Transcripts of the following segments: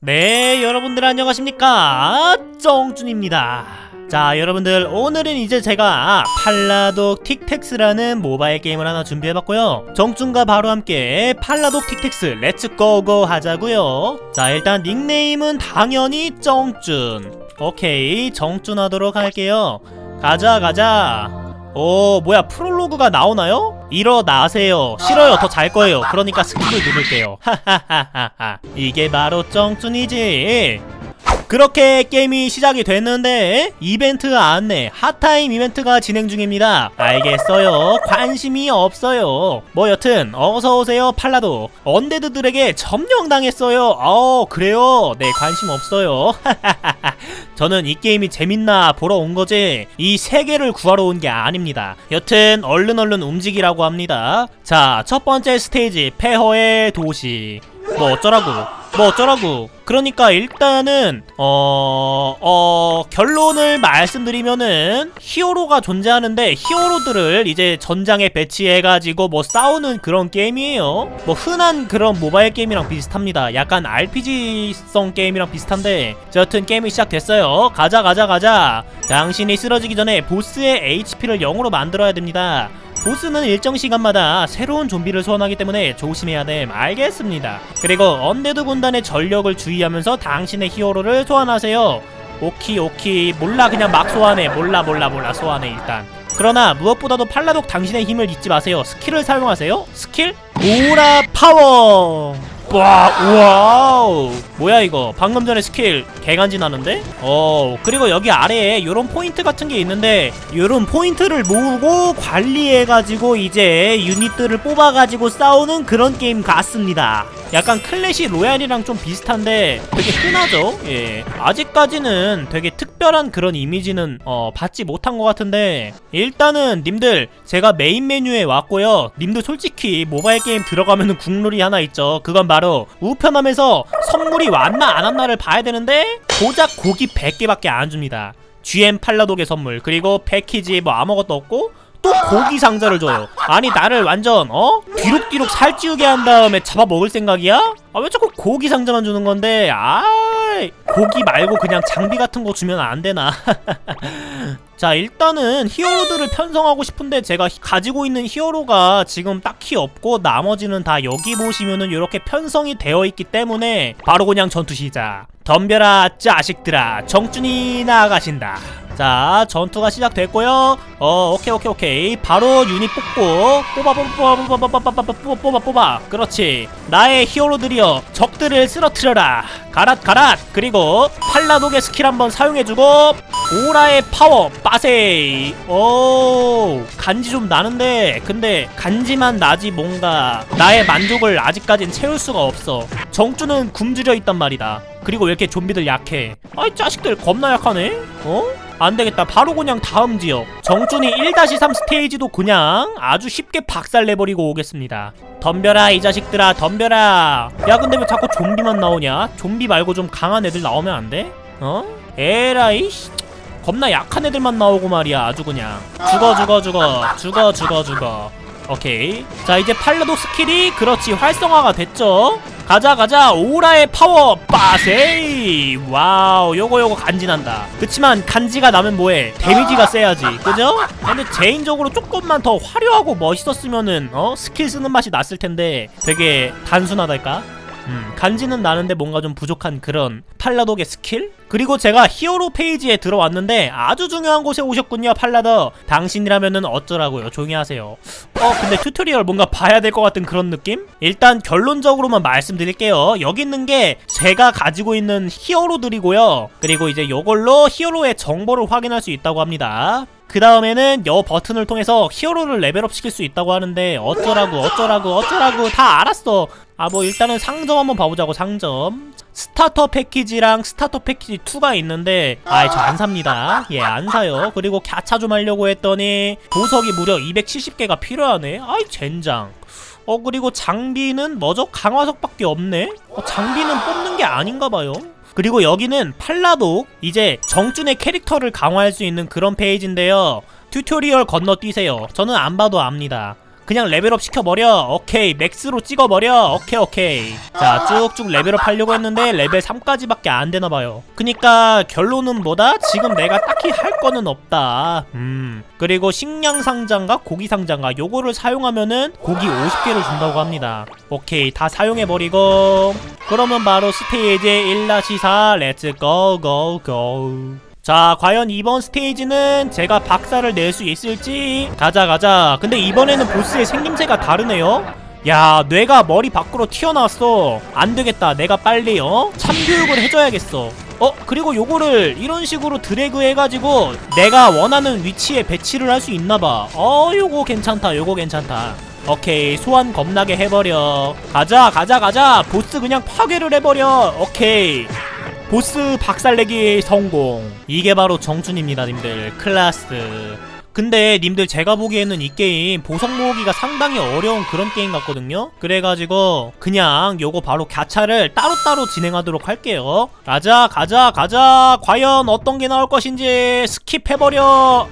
네, 여러분들 안녕하십니까? 쩡준입니다. 자, 여러분들 오늘은 이제 제가 팔라독 틱텍스라는 모바일 게임을 하나 준비해봤고요. 정준과 바로 함께 팔라독 틱텍스 렛츠 고고 하자고요. 자, 일단 닉네임은 당연히 쩡준. 오케이, 정준 하도록 할게요. 가자, 가자. 오, 뭐야, 프롤로그가 나오나요? 일어나세요. 싫어요. 더 잘 거예요. 그러니까 스킵을 누를게요. 하하하하하. 이게 바로 쩡준이지. 그렇게 게임이 시작이 됐는데 이벤트 안내 핫타임 이벤트가 진행 중입니다 알겠어요 관심이 없어요 뭐 여튼 어서오세요 팔라도 언데드들에게 점령당했어요 어 그래요 네 관심 없어요 저는 이 게임이 재밌나 보러 온 거지 이 세계를 구하러 온 게 아닙니다. 여튼 얼른 얼른 움직이라고 합니다. 자 첫 번째 스테이지 폐허의 도시. 뭐 어쩌라고 뭐 어쩌라고. 그러니까 일단은 어... 어... 결론을 말씀드리면은 히어로가 존재하는데 히어로들을 이제 전장에 배치해가지고 뭐 싸우는 그런 게임이에요. 뭐 흔한 그런 모바일 게임이랑 비슷합니다. 약간 RPG성 게임이랑 비슷한데 자, 여튼 게임이 시작됐어요. 가자 가자 가자. 당신이 쓰러지기 전에 보스의 HP를 0으로 만들어야 됩니다 보스는 일정 시간마다 새로운 좀비를 소환하기 때문에 조심해야 됨. 알겠습니다. 그리고 언데드 군단의 전력을 주의하면서 당신의 히어로를 소환하세요. 오키 오키. 몰라 그냥 막 소환해. 몰라 몰라 몰라. 소환해 일단. 그러나 무엇보다도 팔라독 당신의 힘을 잊지 마세요. 스킬을 사용하세요. 스킬? 오라 파워 와 와우. 뭐야 이거. 방금 전에 스킬 개간지 나는데? 어 그리고 여기 아래에 요런 포인트 같은 게 있는데 요런 포인트를 모으고 관리해가지고 이제 유닛들을 뽑아가지고 싸우는 그런 게임 같습니다. 약간 클래시 로얄이랑 좀 비슷한데 되게 흔하죠? 예. 아직까지는 되게 특별한 그런 이미지는 어 받지 못한 것 같은데 일단은 님들 제가 메인 메뉴에 왔고요 님들 솔직히 모바일 게임 들어가면은 국룰이 하나 있죠 그건 바로 우편함에서 선물이 왔나 안 왔나를 봐야 되는데 고작 고기 100개밖에 안 줍니다 GM 팔라독의 선물 그리고 패키지 뭐 아무것도 없고 또 고기 상자를 줘요. 아니 나를 완전 어 뒤룩뒤룩 살찌우게 한 다음에 잡아 먹을 생각이야? 아 왜 자꾸 고기 상자만 주는 건데? 아 고기 말고 그냥 장비 같은 거 주면 안 되나? 자 일단은 히어로들을 편성하고 싶은데 제가 히- 가지고 있는 히어로가 지금 딱히 없고 나머지는 다 여기 보시면은 이렇게 편성이 되어 있기 때문에 바로 그냥 전투 시작. 덤벼라 자식들아. 정준이 나아가신다 자 전투가 시작됐고요 어 오케이 오케이 오케이 바로 유닛 뽑고 뽑아 뽑아 뽑아 뽑아 뽑아 뽑아 뽑아 뽑아 그렇지 나의 히어로들이여 적들을 쓰러뜨려라 가랏 가랏 그리고 팔라독의 스킬 한번 사용해주고 오라의 파워 빠세이 오 간지 좀 나는데 근데 간지만 나지 뭔가 나의 만족을 아직까진 채울 수가 없어 정주는 굶주려 있단 말이다 그리고 왜 이렇게 좀비들 약해 아이 자식들 겁나 약하네 어? 안되겠다. 바로 그냥 다음 지역. 정준이 1-3 스테이지도 그냥 아주 쉽게 박살내버리고 오겠습니다. 덤벼라 이 자식들아 덤벼라. 야 근데 왜 자꾸 좀비만 나오냐? 좀비 말고 좀 강한 애들 나오면 안 돼? 어? 에라이? 씨. 겁나 약한 애들만 나오고 말이야 아주 그냥. 죽어 죽어 죽어. 죽어 죽어 죽어. 오케이. 자 이제 팔라도 스킬이 그렇지. 활성화가 됐죠 가자 가자. 오라의 파워 빠세이. 와우 요거 요거 간지난다. 그치만 간지가 나면 뭐해? 데미지가 세야지. 그죠? 근데 개인적으로 조금만 더 화려하고 멋있었으면은 어? 스킬 쓰는 맛이 났을 텐데 되게 단순하달까? 음, 간지는 나는데 뭔가 좀 부족한 그런 팔라독의 스킬? 그리고 제가 히어로 페이지에 들어왔는데 아주 중요한 곳에 오셨군요 팔라더. 당신이라면은 어쩌라고요? 조용히 하세요. 어 근데 튜토리얼 뭔가 봐야 될 것 같은 그런 느낌? 일단 결론적으로만 말씀드릴게요. 여기 있는 게 제가 가지고 있는 히어로들이고요. 그리고 이제 요걸로 히어로의 정보를 확인할 수 있다고 합니다 그 다음에는 여 버튼을 통해서 히어로를 레벨업 시킬 수 있다고 하는데 어쩌라고 어쩌라고 어쩌라고 다 알았어. 아 뭐 일단은 상점 한번 봐보자고 상점. 스타터 패키지랑 스타터 패키지 2가 있는데 아이 저 안 삽니다. 예 안 사요. 그리고 갸차 좀 하려고 했더니 보석이 무려 270개가 필요하네. 아이 젠장. 어 그리고 장비는 뭐죠? 강화석밖에 없네? 어, 장비는 뽑는 게 아닌가 봐요 그리고 여기는 팔라독 이제 정준의 캐릭터를 강화할 수 있는 그런 페이지인데요. 튜토리얼 건너뛰세요. 저는 안 봐도 압니다 그냥 레벨업 시켜버려. 오케이. 맥스로 찍어버려. 오케이 오케이. 자 쭉쭉 레벨업 하려고 했는데 레벨 3까지밖에 안 되나봐요. 그니까 결론은 뭐다? 지금 내가 딱히 할 거는 없다. 음. 그리고 식량 상자인가 고기 상자인가 요거를 사용하면은 고기 50개를 준다고 합니다. 오케이. 다 사용해버리고. 그러면 바로 스테이지 1-4 렛츠 고고고 자 과연 이번 스테이지는 제가 박살을 낼수 있을지? 가자 가자. 근데 이번에는 보스의 생김새가 다르네요. 야 뇌가 머리 밖으로 튀어나왔어. 안되겠다. 내가 빨리 어? 참교육을 해줘야겠어. 어 그리고 요거를 이런 식으로 드래그 해가지고 내가 원하는 위치에 배치를 할 수 있나봐. 어 요거 괜찮다. 요거 괜찮다. 오케이. 소환 겁나게 해버려. 가자 가자 가자. 보스 그냥 파괴를 해버려. 오케이 보스 박살내기 성공. 이게 바로 정준입니다 님들. 클라스. 근데 님들 제가 보기에는 이 게임 보석 모으기가 상당히 어려운 그런 게임 같거든요? 그래가지고 그냥 요거 바로 가차를 따로따로 진행하도록 할게요. 가자 가자 가자. 과연 어떤 게 나올 것인지 스킵해버려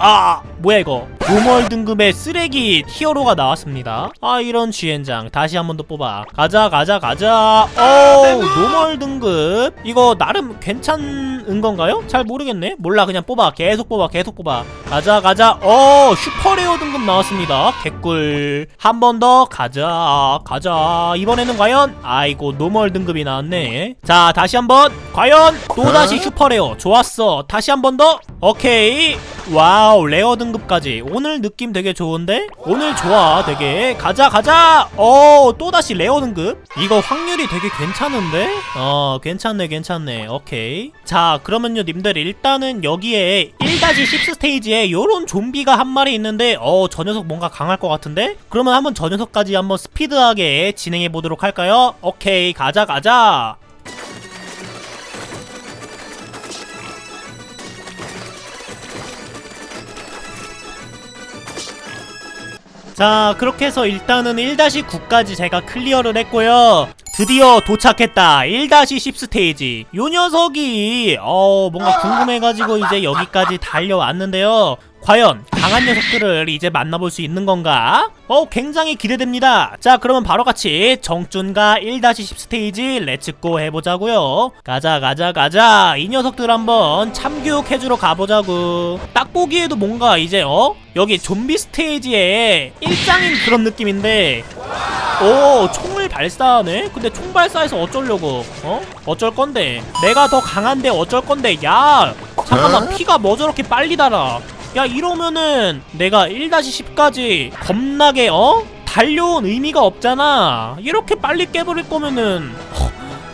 아 뭐야 이거? 노멀 등급의 쓰레기 히어로가 나왔습니다. 아 이런 쥐엔장. 다시 한 번 더 뽑아. 가자 가자 가자. 오 노멀 등급. 이거 나름 괜찮은 건가요? 잘 모르겠네. 몰라 그냥 뽑아. 계속 뽑아 계속 뽑아 가자 가자. 오 슈퍼레어 등급 나왔습니다. 개꿀. 한 번 더 가자 가자. 이번에는 과연 아이고 노멀 등급이 나왔네. 자 다시 한번. 과연 또다시 슈퍼레어. 좋았어. 다시 한 번 더. 오케이. 와우 레어 등급까지. 오늘 느낌 되게 좋은데? 오늘 좋아 되게. 가자 가자. 어 또다시 레어 등급. 이거 확률이 되게 괜찮은데? 어 괜찮네 괜찮네. 오케이. 자 그러면요 님들. 일단은 여기에 1-10 스테이지에 요런 좀비가 한 마리 있는데 어 저 녀석 뭔가 강할 것 같은데? 그러면 한번 저 녀석까지 한번 스피드하게 진행해 보도록 할까요? 오케이 가자 가자. 자 그렇게 해서 일단은 1-9까지 제가 클리어를 했고요 드디어 도착했다. 1-10 스테이지. 요 녀석이 어 뭔가 궁금해가지고 이제 여기까지 달려왔는데요. 과연 강한 녀석들을 이제 만나볼 수 있는 건가? 어 굉장히 기대됩니다. 자 그러면 바로 같이 정준과 1-10 스테이지 렛츠고 해보자고요. 가자 가자 가자. 이 녀석들 한번 참교육해주러 가보자고 딱 보기에도 뭔가 이제 어? 여기 좀비 스테이지에 일장인 그런 느낌인데 오 총을 발사하네? 근데 총 발사해서 어쩌려고 어? 어쩔 건데 내가 더 강한데 어쩔 건데 야 잠깐만 피가 뭐 저렇게 빨리 달아 야 이러면은 내가 1-10까지 겁나게 어? 달려온 의미가 없잖아 이렇게 빨리 깨버릴 거면은 허,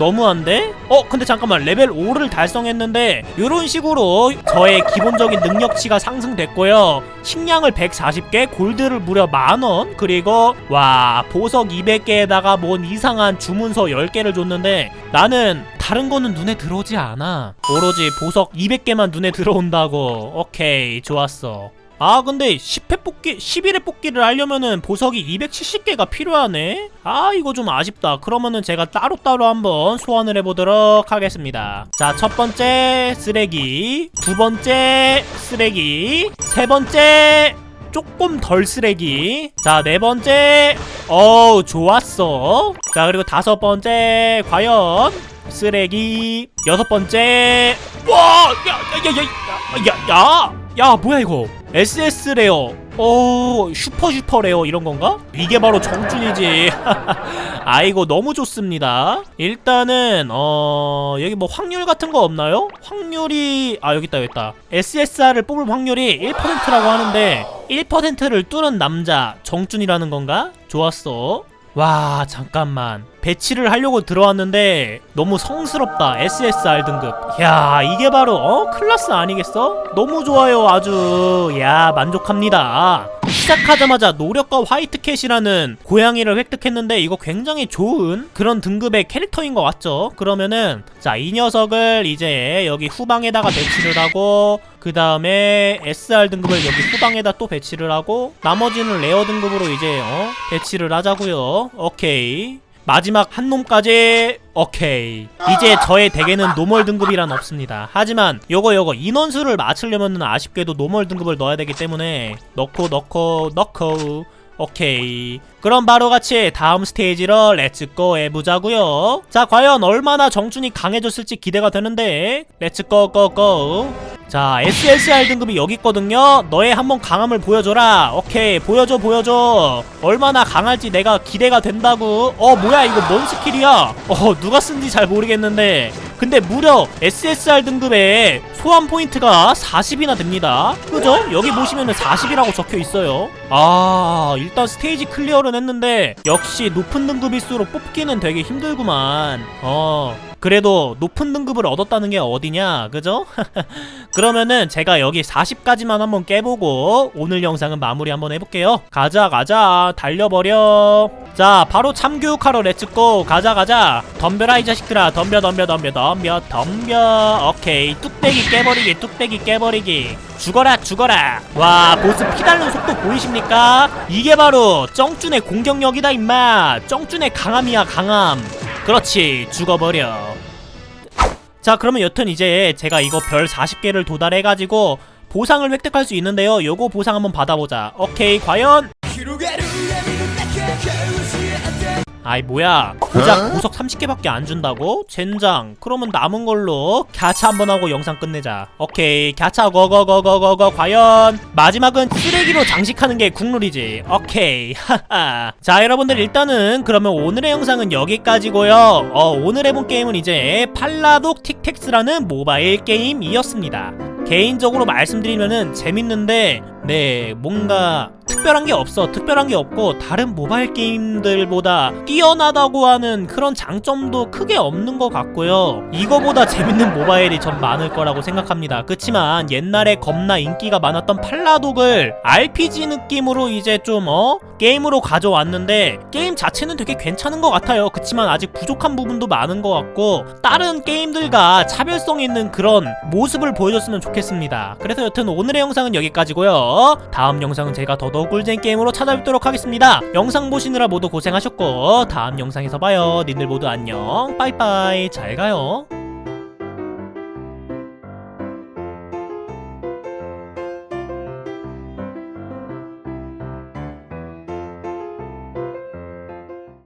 너무한데? 어 근데 잠깐만. 레벨 5를 달성했는데 이런 식으로 저의 기본적인 능력치가 상승됐고요. 식량을 140개 골드를 무려 만원 그리고 와 보석 200개에다가 뭔 이상한 주문서 10개를 줬는데 나는 다른 거는 눈에 들어오지 않아. 오로지 보석 200개만 눈에 들어온다고. 오케이 좋았어 아 근데 10회 뽑기 11회 뽑기를 하려면은 보석이 270개가 필요하네? 아 이거 좀 아쉽다. 그러면은 제가 따로따로 한번 소환을 해보도록 하겠습니다. 자 첫 번째 쓰레기 두 번째 쓰레기 세 번째 조금 덜 쓰레기 자 네 번째 어우 좋았어. 자 그리고 다섯 번째 과연 쓰레기 여섯 번째 와야야야야야야 야 뭐야 이거 SS 레어 오 슈퍼 슈퍼 레어 이런 건가? 이게 바로 정준이지 아이고 너무 좋습니다 일단은 어 여기 뭐 확률 같은 거 없나요? 확률이 아 여기 있다 여기 있다 SSR을 뽑을 확률이 1%라고 하는데 1%를 뚫은 남자 정준이라는 건가? 좋았어 와 잠깐만. 배치를 하려고 들어왔는데 너무 성스럽다. SSR 등급. 야 이게 바로 어? 클라스 아니겠어? 너무 좋아요 아주. 야 만족합니다 시작하자마자 노력과 화이트캣이라는 고양이를 획득했는데 이거 굉장히 좋은 그런 등급의 캐릭터인 것 같죠? 그러면은 자 이 녀석을 이제 여기 후방에다가 배치를 하고 그 다음에 SR 등급을 여기 후방에다 또 배치를 하고 나머지는 레어 등급으로 이제 어 배치를 하자고요 오케이 마지막 한 놈까지. 오케이. 이제 저의 덱에는 노멀 등급이란 없습니다. 하지만 요거 요거 인원수를 맞추려면 아쉽게도 노멀 등급을 넣어야 되기 때문에 넣고 넣고 넣고. 오케이 그럼 바로 같이 다음 스테이지로 렛츠고 해보자고요. 자 과연 얼마나 정준이 강해졌을지 기대가 되는데. 렛츠고 고고 자 SSR 등급이 여기 있거든요. 너의 한번 강함을 보여줘라. 오케이 보여줘 보여줘. 얼마나 강할지 내가 기대가 된다고. 어 뭐야 이거 뭔 스킬이야? 어 누가 쓴지 잘 모르겠는데. 근데 무려 SSR 등급에 소환 포인트가 40이나 됩니다. 그죠? 여기 보시면은 40이라고 적혀 있어요. 아 일단 스테이지 클리어 는 했는데 역시 높은 등급일수록 뽑기는 되게 힘들구만. 어 그래도 높은 등급을 얻었다는 게 어디냐 그죠? 그러면은 제가 여기 40까지만 한번 깨보고 오늘 영상은 마무리 한번 해볼게요. 가자 가자. 달려버려. 자 바로 참교육하러 렛츠고 가자 가자. 덤벼라 이 자식들아. 덤벼 덤벼 덤벼 덤벼 덤벼. 오케이. 뚝배기 깨버리기 뚝배기 깨버리기. 죽어라 죽어라. 와 보스 피달는 속도 보이십니까? 이게 바로 쩡준의 공격력이다 임마. 쩡준의 강함이야 강함 그렇지 죽어버려. 자 그러면 여튼 이제 제가 이거 별 40개를 도달해가지고 보상을 획득할 수 있는데요. 요거 보상 한번 받아보자. 오케이 과연 아이 뭐야. 고작 보석 30개밖에 안 준다고? 젠장. 그러면 남은 걸로 갸차 한번 하고 영상 끝내자. 오케이. 갸차 거거거거거거. 과연 마지막은 쓰레기로 장식하는 게 국룰이지. 오케이. 하하. 자 여러분들 일단은 그러면 오늘의 영상은 여기까지고요. 어 오늘 해본 게임은 이제 팔라독 틱텍스라는 모바일 게임이었습니다 개인적으로 말씀드리면은 재밌는데 네 뭔가 특별한 게 없어. 특별한 게 없고 다른 모바일 게임들보다 뛰어나다고 하는 그런 장점도 크게 없는 것 같고요. 이거보다 재밌는 모바일이 전 많을 거라고 생각합니다. 그치만 옛날에 겁나 인기가 많았던 팔라독을 RPG 느낌으로 이제 좀 어? 게임으로 가져왔는데 게임 자체는 되게 괜찮은 것 같아요. 그치만 아직 부족한 부분도 많은 것 같고 다른 게임들과 차별성 있는 그런 모습을 보여줬으면 좋겠 습니다. 그래서 여튼 오늘의 영상은 여기까지고요. 다음 영상은 제가 더더욱 꿀잼 게임으로 찾아뵙도록 하겠습니다. 영상 보시느라 모두 고생하셨고 다음 영상에서 봐요. 님들 모두 안녕. 빠이빠이. 잘 가요